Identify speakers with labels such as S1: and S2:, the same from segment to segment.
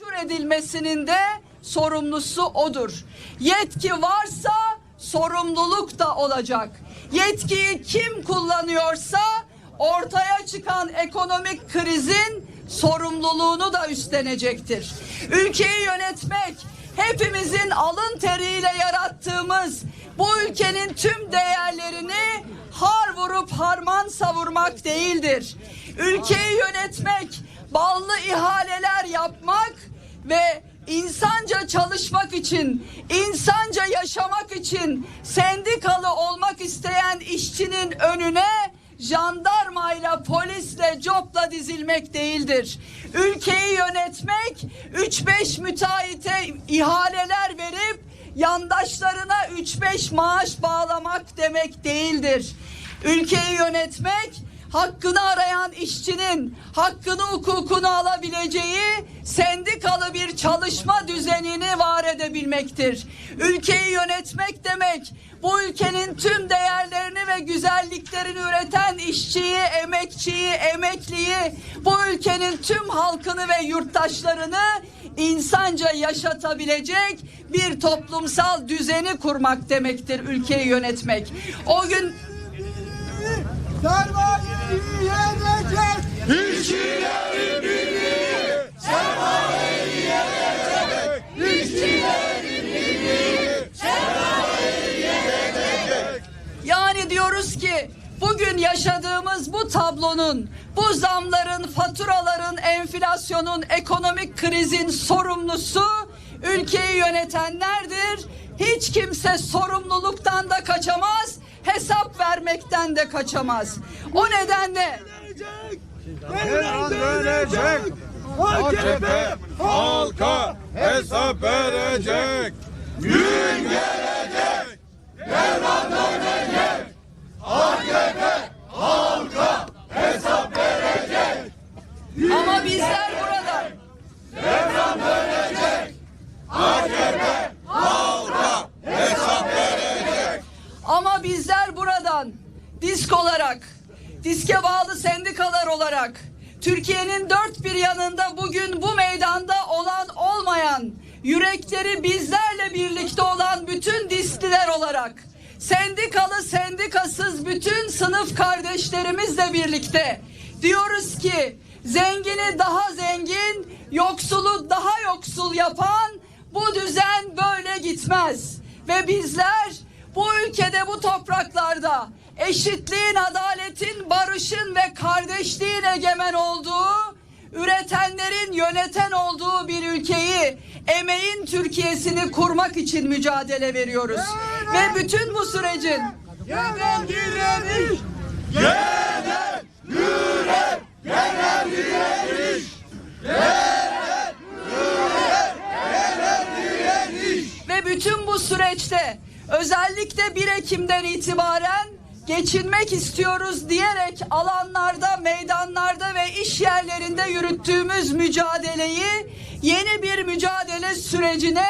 S1: meşhur edilmesinin de sorumlusu odur. Yetki varsa sorumluluk da olacak. Yetkiyi kim kullanıyorsa ortaya çıkan ekonomik krizin sorumluluğunu da üstlenecektir. Ülkeyi yönetmek hepimizin alın teriyle yarattığımız bu ülkenin tüm değerlerini har vurup harman savurmak değildir. Ülkeyi yönetmek, ballı ihaleler yapmak ve insanca çalışmak için, insanca yaşamak için sendikalı olmak isteyen işçinin önüne jandarmayla, polisle, copla dizilmek değildir. Ülkeyi yönetmek 3-5 müteahhite ihaleler verip yandaşlarına 3-5 maaş bağlamak demek değildir. Ülkeyi yönetmek hakkını arayan işçinin hakkını hukukunu alabileceği sendikalı bir çalışma düzenini var edebilmektir. Ülkeyi yönetmek demek bu ülkenin tüm değerlerini ve güzelliklerini üreten işçiyi, emekçiyi, emekliyi, bu ülkenin tüm halkını ve yurttaşlarını insanca yaşatabilecek bir toplumsal düzeni kurmak demektir ülkeyi yönetmek. O gün
S2: Sermayeyi yenecek.
S3: İşçilerin birliği sermayeyi yenecek. İşçilerin birliği sermayeyi yenecek.
S1: Yani diyoruz ki bugün yaşadığımız bu tablonun, bu zamların, faturaların, enflasyonun, ekonomik krizin sorumlusu ülkeyi yönetenlerdir. Hiç kimse sorumluluktan da kaçamaz, hesap vermekten de kaçamaz. O nedenle
S2: dönecek.
S3: AKP halka hesap verecek. Gün gelecek. Devran dönecek. AKP halka hesap verecek.
S1: ama bizler burada
S3: Devran dönecek. AKP halka hesap verecek.
S1: Ama bizler buradan disk olarak, diske bağlı sendikalar olarak Türkiye'nin dört bir yanında bugün bu meydanda olan olmayan, yürekleri bizlerle birlikte olan bütün diskliler olarak sendikalı sendikasız bütün sınıf kardeşlerimizle birlikte diyoruz ki zengini daha zengin, yoksulu daha yoksul yapan bu düzen böyle gitmez. Ve bizler bu ülkede bu topraklarda eşitliğin, adaletin, barışın ve kardeşliğin egemen olduğu, üretenlerin yöneten olduğu bir ülkeyi, emeğin Türkiye'sini kurmak için mücadele veriyoruz. Ve bütün bu sürecin
S2: Genel direniş.
S3: Genel yürek, genel direniş. Genel yürek, genel direniş.
S1: ve bütün bu süreçte özellikle 1 Ekim'den itibaren geçinmek istiyoruz diyerek alanlarda, meydanlarda ve iş yerlerinde yürüttüğümüz mücadeleyi yeni bir mücadele sürecine,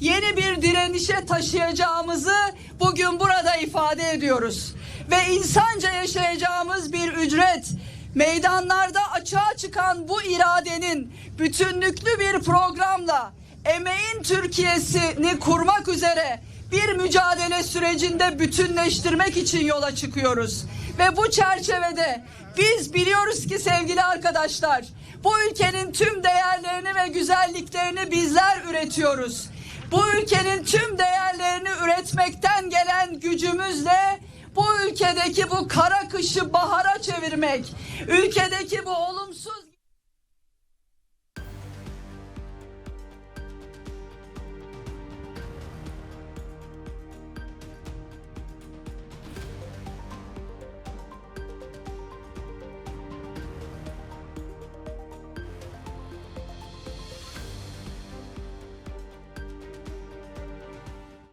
S1: yeni bir direnişe taşıyacağımızı bugün burada ifade ediyoruz. Ve insanca yaşayacağımız bir ücret, meydanlarda açığa çıkan bu iradenin bütünlüklü bir programla emeğin Türkiye'sini kurmak üzere bir mücadele sürecinde bütünleştirmek için yola çıkıyoruz. Ve bu çerçevede biz biliyoruz ki sevgili arkadaşlar bu ülkenin tüm değerlerini ve güzelliklerini bizler üretiyoruz. Bu ülkenin tüm değerlerini üretmekten gelen gücümüzle bu ülkedeki bu kara kışı bahara çevirmek, ülkedeki bu olumsuz